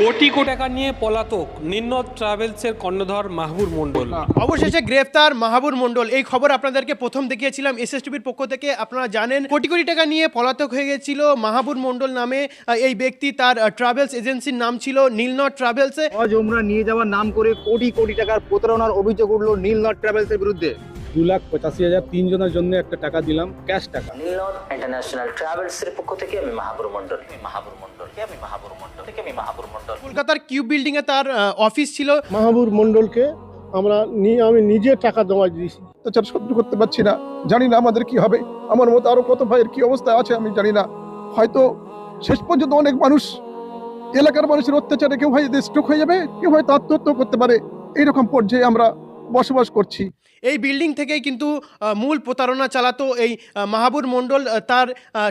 কোটি কোটি টাকা নিয়ে পলাতক নিন্নদ ট্রাভেলসের কর্ণধর মাহবুর মণ্ডল। অবশেষে গ্রেফতার মাহাবুর মণ্ডল। এই খবর আপনাদেরকে প্রথম দেখিয়েছিলাম এসএসটিভির পক্ষ থেকে। আপনারা জানেন কোটি কোটি টাকা নিয়ে পলাতক হয়ে গেছিল মাহাবুর মণ্ডল নামে এই ব্যক্তি তার ট্রাভেলস এজেন্সির নাম ছিল নীলনট ট্রাভেলসে। হজ ওমরা নিয়ে যাওয়ার নাম করে কোটি কোটি টাকার প্রতারণার অভিযোগ উঠল নীলনট ট্রাভেলসের বিরুদ্ধে। দু লাখ পঁচাশি হাজার তিনজনের জন্য একটা টাকা দিলাম ক্যাশ টাকা। নীলন ইন্টারন্যাশনাল ট্রাভেলসের পক্ষ থেকে আমি মাহাবুর মন্ডল আমি মাহাবুর মন্ডল আমি মাহাবুর মন্ডল থেকে আমি মাহাবুর মন্ডল কলকাতার কিউব বিল্ডিং এ তার অফিস ছিল। মাহবুব মণ্ডলকে আমরা নি- আমি নিজে টাকা জমা দিয়েছি। অত্যাচার সহ্য করতে পারছি না। জানি না আমাদের কি হবে। আমার মতো আরও কত ভাইয়ের কি অবস্থা আছে আমি জানি না। হয়তো শেষ পর্যন্ত অনেক মানুষ এলাকার মানুষের অত্যাচারে কেউ হয় স্ট্রোক হয়ে যাবে কেউ হয়তো আত্মহত্যা করতে পারে। এইরকম পর্যায়ে আমরা বসবাস করছি। এই বিল্ডিং থেকেই কিন্তু আহ, মূল প্রতারণা চালাতো এই মাহাবুর মণ্ডল আহ, তার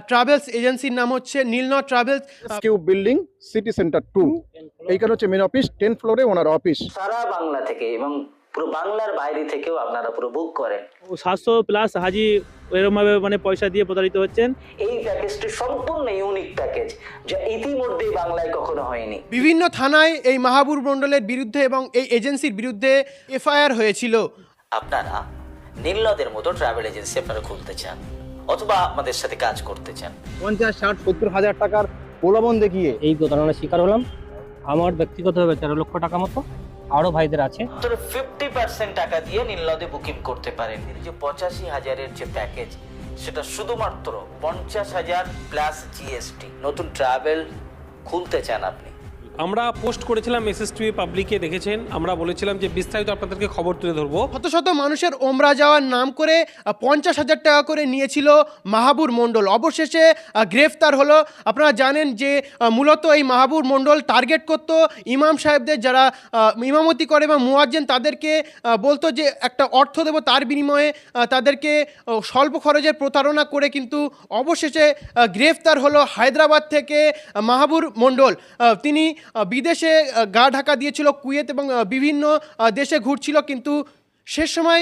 ট্রাভেলস এজেন্সির নাম হচ্ছে Nilnath travels Q building city centre two এইখানে হচ্ছে মেন অফিস টেন ফ্লোরে ওনার অফিস সারা বাংলা থেকে এবং পুরো বাংলার বাইরে থেকেও আপনারা পুরো বুক করেন। সাতশো প্লাস হাজি এরকমভাবে মানে পয়সা দিয়ে প্রতারিত হচ্ছেন। এই প্যাকেজটি সম্পূর্ণ ইউনিক প্যাকেজ যা ইতিমধ্যে বাংলায় কখনো হয়নি। বিভিন্ন থানায় এই মাহাবুর মণ্ডলের বিরুদ্ধে এবং এই এজেন্সির বিরুদ্ধে এফআইআর হয়েছিল। আপনারা নীলনদের মতো ট্রাভেল এজেন্সি আপনারা খুলতে চান অথবা আমাদের সাথে কাজ করতে চান। পঞ্চাশ ষাট সত্তর হাজার টাকার প্রলোভন দেখিয়ে এই প্রতারণার শিকার হলাম। আমার ব্যক্তিগতভাবে তেরো লক্ষ টাকা মতো। আরও ভাইদের আছে। মাত্র ফিফটি পার্সেন্ট টাকা দিয়ে নীলনদে বুকিং করতে পারেন। যে পঁচাশি হাজারের যে প্যাকেজ সেটা শুধুমাত্র পঞ্চাশ হাজার প্লাস জিএসটি নতুন ট্রাভেল খুলতে চান আপনি। আমরা পোস্ট করেছিলাম এসএস টিভি পাবলিকে দেখেছেন। আমরা বলেছিলাম যে বিস্তারিত আপনাদেরকে খবর তুলে ধরবো। শত শত মানুষের ওমরা যাওয়ার নাম করে পঞ্চাশ হাজার টাকা করে নিয়েছিল মাহাবুর মণ্ডল। অবশেষে গ্রেফতার হলো। আপনারা জানেন যে মূলত এই মাহাবুর মণ্ডল টার্গেট করত ইমাম সাহেবদের যারা ইমামতি করে বা মুয়াজ্জেন তাদেরকে বলতো যে একটা অর্থ দেবো তার বিনিময়ে তাদেরকে স্বল্প খরচের প্রতারণা করে কিন্তু অবশেষে গ্রেফতার হলো হায়দ্রাবাদ থেকে মাহাবুর মণ্ডল। তিনি বিদেশে গা ঢাকা দিয়েছিল কুয়েত এবং বিভিন্ন দেশে ঘুরছিল, কিন্তু সে সময়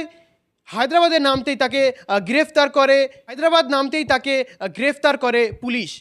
হায়দ্রাবাদে নামতেই তাকে গ্রেফতার করে, হায়দ্রাবাদ নামতেই তাকে গ্রেফতার করে পুলিশ।